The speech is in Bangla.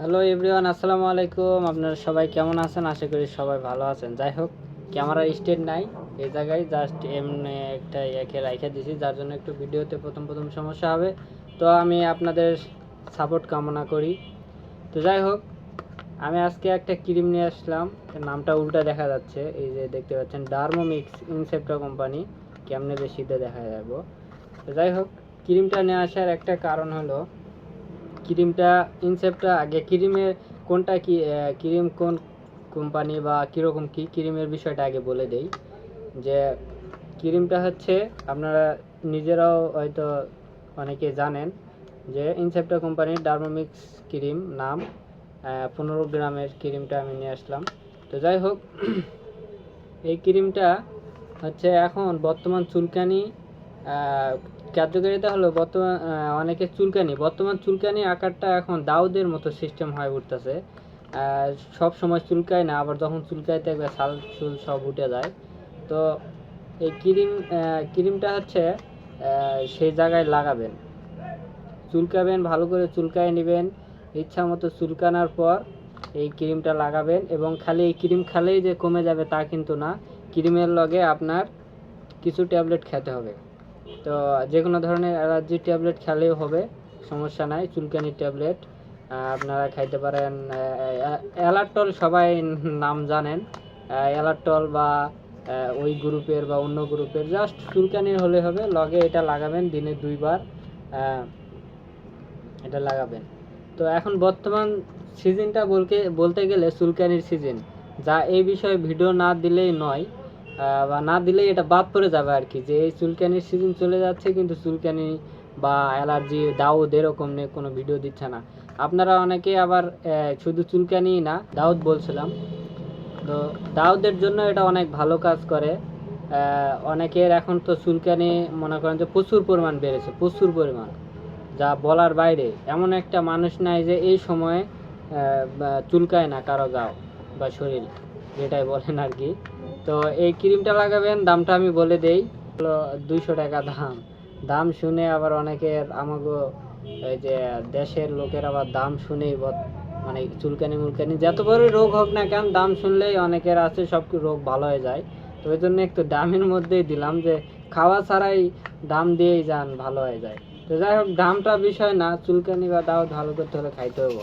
হ্যালো এভরিওয়ান আসসালামু আলাইকুম আপনারা সবাই কেমন আছেন? আশা করি সবাই ভালো আছেন। যাই হোক ক্যামেরা স্টেট নাই। এ জায়গায় জাস্ট এমনি একটা একে রাইখে দিছি, যার জন্য একটু ভিডিওতে প্রথম প্রথম সমস্যা হবে। তো আমি আপনাদের সাপোর্ট কামনা করি। তো যাই হোক, আমি আজকে একটা ক্রিম নিয়ে আসলাম। নামটা উল্টা দেখা যাচ্ছে। এই যে দেখতে পাচ্ছেন ডার্মোমিক্স ইনসেপ্টা কোম্পানি কেমনে বেশিতে দেখা যাব। তো যাই হোক, ক্রিমটা নিয়ে আসার একটা কারণ হলো ক্রিমটা ইনসেপ্টটা আগে ক্রিমের কোনটা কি ক্রিম কোন কোম্পানি বা কীরকম কি ক্রিমের বিষয়টা আগে বলে দেই। যে ক্রিমটা হচ্ছে, আপনারা নিজেরাও হয়তো অনেকে জানেন যে ইনসেপ্টা কোম্পানির ডার্মোমিক্স ক্রিম নাম পনেরো গ্রামের ক্রিমটা আমি নিয়ে আসলাম। তো যাই হোক, এই ক্রিমটা হচ্ছে এখন বর্তমান চুলকানি কার্যকারিতা হলো বর্তমান অনেকে চুলকানি, বর্তমান চুলকানি আকারটা এখন দাউদের মতো সিস্টেম হয়ে উঠতেছে। সব সময় চুলকায় না, আবার যখন চুলকায় দেখবে ছাল চুল সব উঠে যায়। তো এই ক্রিম ক্রিমটা হচ্ছে সেই জায়গায় লাগাবেন। চুলকাবেন, ভালো করে চুলকায় নেবেন। ইচ্ছা মতো চুলকানোর পর এই ক্রিমটা লাগাবেন এবং খালি এই ক্রিম খালেই যে কমে যাবে তা কিন্তু না। ক্রিমের লগে আপনার কিছু ট্যাবলেট খেতে হবে। তো যে কোনো ধরনের অ্যালার্জি ট্যাবলেট খেলেও হবে, সমস্যা নাই, চুলকানির ট্যাবলেট আপনারা খাইতে পারেন অ্যালার্টল সবাই নাম জানেন অ্যালার্টল বা ওই গ্রুপের বা অন্য গ্রুপের জাস্ট চুলকানি হলে হবে, লগে এটা লাগাবেন, দিনে দুইবার এটা লাগাবেন। তো এখন বর্তমান সিজনটা বলতে বলতে গেলে চুলকানির সিজন, যা এই বিষয়ে ভিডিও না দিলেই নয় বা না দিলেই এটা বাদ পড়ে যাবে আর কি। যে এই চুলকানির সিজন চলে যাচ্ছে কিন্তু চুলকানি বা অ্যালার্জি দাউদ এরকম নিয়ে কোনো ভিডিও দিচ্ছে না। আপনারা অনেকে আবার শুধু চুলকানি না, দাউদ বলছিলাম। তো দাউদের জন্য এটা অনেক ভালো কাজ করে। অনেকের এখন তো চুলকানি মনে করেন যে প্রচুর পরিমাণ বেড়েছে, প্রচুর পরিমাণ। যা বলার বাইরে, এমন একটা মানুষ নাই যে এই সময়ে চুলকায় না কারও গাও বা শরীর। যেটাই বলেন আর কি। তো এই ক্রিমটা লাগাবেন, দামটা আমি বলে দেই। হলো দুইশো টাকা দাম। দাম শুনে আবার অনেকের আমাগো এই যে দেশের লোকের আবার দাম শুনেই মানে চুলকানি মুলকানি, যত বড় রোগ হোক না কেন, দাম শুনলেই অনেকের আছে, সব রোগ ভালো হয়ে যায়। তো ওই জন্য একটু দামের মধ্যেই দিলাম যে, খাওয়া ছাড়াই দাম দিয়েই যান, ভালো হয়ে যায়। তো যাই হোক, দামটা বিষয় না, চুলকানি বা দাও ভালো করতে হলে খাইতে হব